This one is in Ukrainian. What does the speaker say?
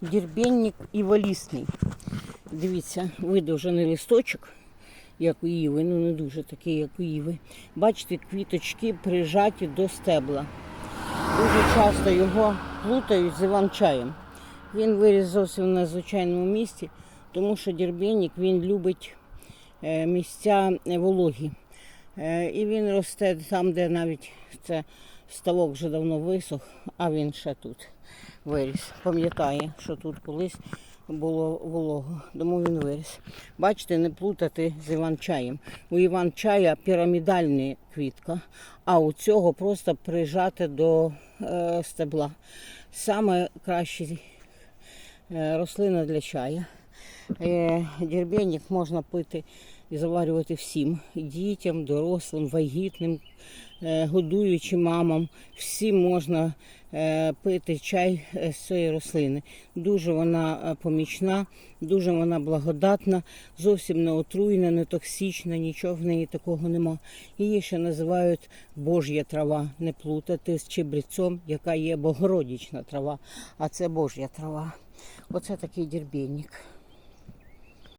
дірбенник і валісний. Дивіться, видовжений листочок, як у Іви, ну не дуже такий, як у Іви. Бачите, квіточки прижаті до стебла. Дуже часто його плутають з іван-чаєм. Він виріс зовсім в незвичайному місці, тому що дірбенник він любить е, місця е, вологі. Е, І він росте там, де навіть це ставок вже давно висох, а він ще тут виріс. Пам'ятає, що тут колись було волого, тому він виріс. Бачите, не плутати з іван-чаєм. У іван-чая пірамідальна квітка, а у цього просто прижати до е, стебла. Саме краща е, рослина для чая. Е, можна пити і заварювати всім дітям, дорослим, вагітним, е, годуючим мамам. Всім можна е, пити чай з цієї рослини. Дуже вона помічна, дуже вона благодатна, зовсім не отруйна, не токсична, нічого в неї такого нема. Її ще називають Божя трава, не плутати з чебрецом, яка є богородічна трава, а це Божя трава. Оце такий дірбенник.